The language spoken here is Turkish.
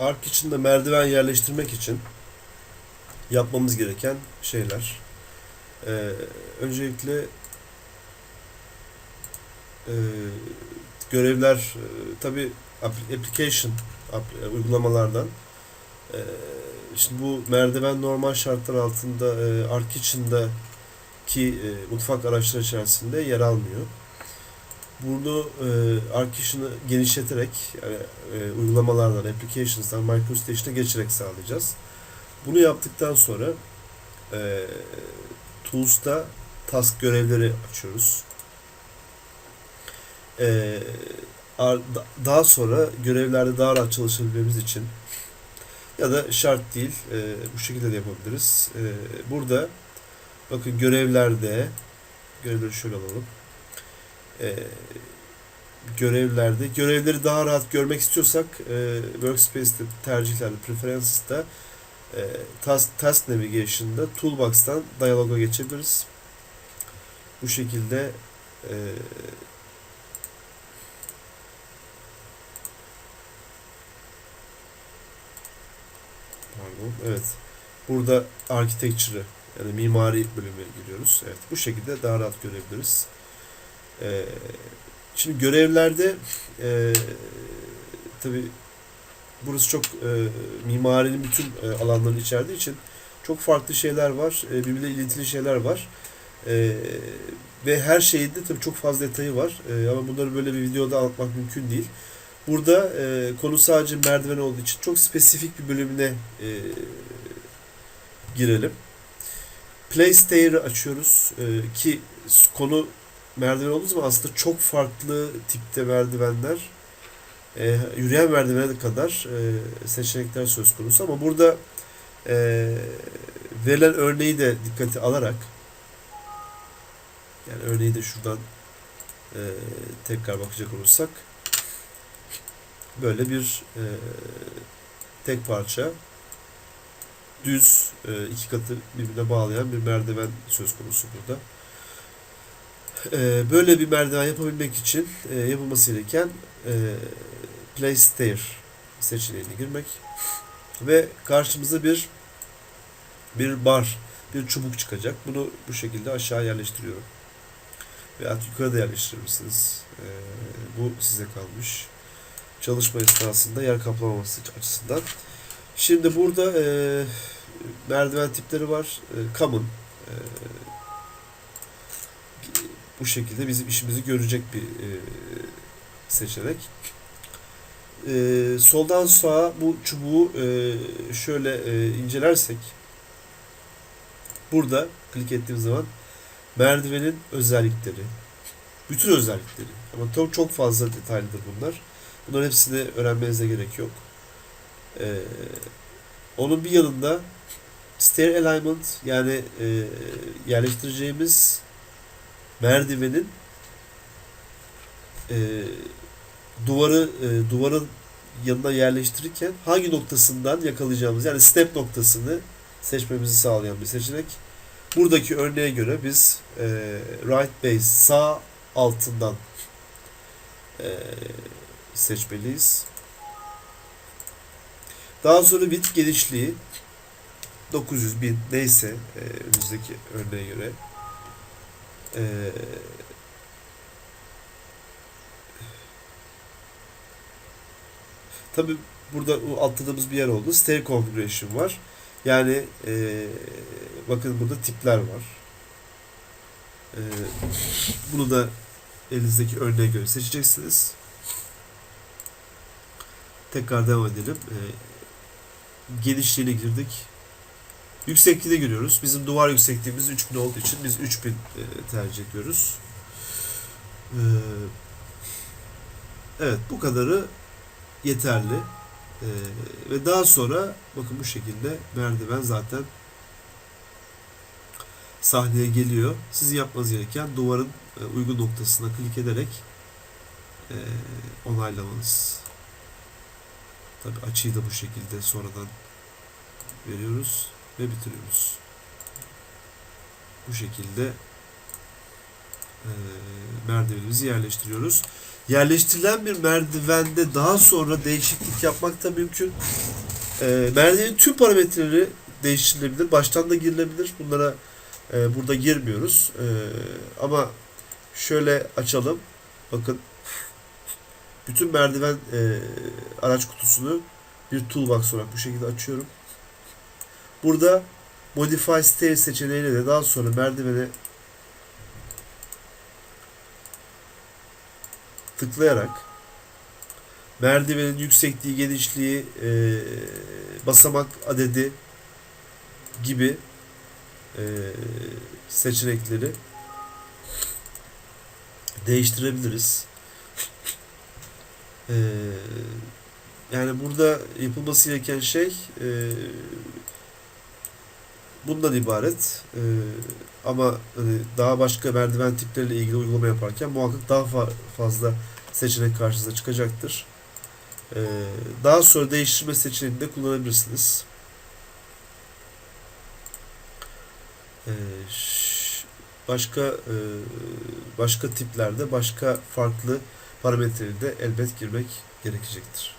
ark içinde merdiven yerleştirmek için yapmamız gereken şeyler. Ee, öncelikle e, görevler e, tabi application ap- e, uygulamalardan e, şimdi bu merdiven normal şartlar altında e, ark içindeki e, mutfak araçları içerisinde yer almıyor. Bunu e, Arc-Kitchen'ı genişleterek yani, e, uygulamalardan, applications'tan MicroStation'a geçerek sağlayacağız. Bunu yaptıktan sonra e, Tools'ta task görevleri açıyoruz. E, daha sonra görevlerde daha rahat çalışabilmemiz için ya da şart değil, e, bu şekilde de yapabiliriz. E, burada bakın görevlerde görevleri şöyle alalım e, görevlerde görevleri daha rahat görmek istiyorsak e, Workspace'te tercihlerde Preferences'ta e, Task, Task Navigation'da Toolbox'tan Dialog'a geçebiliriz. Bu şekilde e, pardon evet burada Architecture'ı yani mimari bölümüne giriyoruz. Evet bu şekilde daha rahat görebiliriz. Ee, şimdi görevlerde e, tabi burası çok e, mimarinin bütün e, alanlarını içerdiği için çok farklı şeyler var. E, birbiriyle ilintili şeyler var. E, ve her şeyde tabi çok fazla detayı var. E, ama bunları böyle bir videoda anlatmak mümkün değil. Burada e, konu sadece merdiven olduğu için çok spesifik bir bölümüne e, girelim. Play Stair'ı açıyoruz e, ki konu merdiven olduğu zaman aslında çok farklı tipte merdivenler e, yürüyen merdivene kadar e, seçenekler söz konusu ama burada e, verilen örneği de dikkate alarak yani örneği de şuradan e, tekrar bakacak olursak böyle bir e, tek parça düz e, iki katı birbirine bağlayan bir merdiven söz konusu burada. E, böyle bir merdiven yapabilmek için e, yapılması gereken e, Place Stair seçeneğine girmek ve karşımıza bir bir bar, bir çubuk çıkacak. Bunu bu şekilde aşağı yerleştiriyorum. Veya yukarı da yerleştirebilirsiniz. E, bu size kalmış. Çalışma esnasında yer kaplamaması açısından. Şimdi burada e, merdiven tipleri var. E, common. E, bu şekilde bizim işimizi görecek bir e, seçenek. E, soldan sağa bu çubuğu e, şöyle e, incelersek burada klik ettiğim zaman merdivenin özellikleri, bütün özellikleri ama çok çok fazla detaylıdır bunlar. Bunların hepsini öğrenmenize gerek yok. Ee, onun bir yanında stair alignment yani e, yerleştireceğimiz merdivenin e, duvarı e, duvarın yanına yerleştirirken hangi noktasından yakalayacağımız yani step noktasını seçmemizi sağlayan bir seçenek. Buradaki örneğe göre biz e, right base sağ altından e, seçmeliyiz. Daha sonra width genişliği 900 bin neyse e, önümüzdeki örneğe göre e, tabi burada atladığımız bir yer oldu. Stair configuration var. Yani e, bakın burada tipler var. E, bunu da elinizdeki örneğe göre seçeceksiniz. Tekrar devam edelim. E, genişliğine girdik. Yüksekliğine giriyoruz. Bizim duvar yüksekliğimiz 3000 olduğu için biz 3000 e, tercih ediyoruz. E, evet bu kadarı yeterli. E, ve daha sonra bakın bu şekilde merdiven zaten sahneye geliyor. Sizin yapmanız gereken duvarın uygun noktasına klik ederek onaylamanız. Tabi açıyı da bu şekilde sonradan veriyoruz ve bitiriyoruz. Bu şekilde e, merdivenimizi yerleştiriyoruz. Yerleştirilen bir merdivende daha sonra değişiklik yapmak da mümkün. Merdivenin tüm parametreleri değiştirilebilir. Baştan da girilebilir. Bunlara burada girmiyoruz. Ama şöyle açalım. Bakın bütün merdiven e, araç kutusunu bir toolbox olarak bu şekilde açıyorum. Burada Modify Stair seçeneğiyle de daha sonra merdivene tıklayarak merdivenin yüksekliği, genişliği, e, basamak adedi gibi e, seçenekleri değiştirebiliriz. E, yani burada yapılması gereken şey e, bundan ibaret. E, ama hani daha başka merdiven tipleriyle ilgili uygulama yaparken muhakkak daha fa- fazla seçenek karşınıza çıkacaktır. E, daha sonra değiştirme seçeneğini de kullanabilirsiniz. E, başka e, başka tiplerde başka farklı parametreleri de elbet girmek gerekecektir.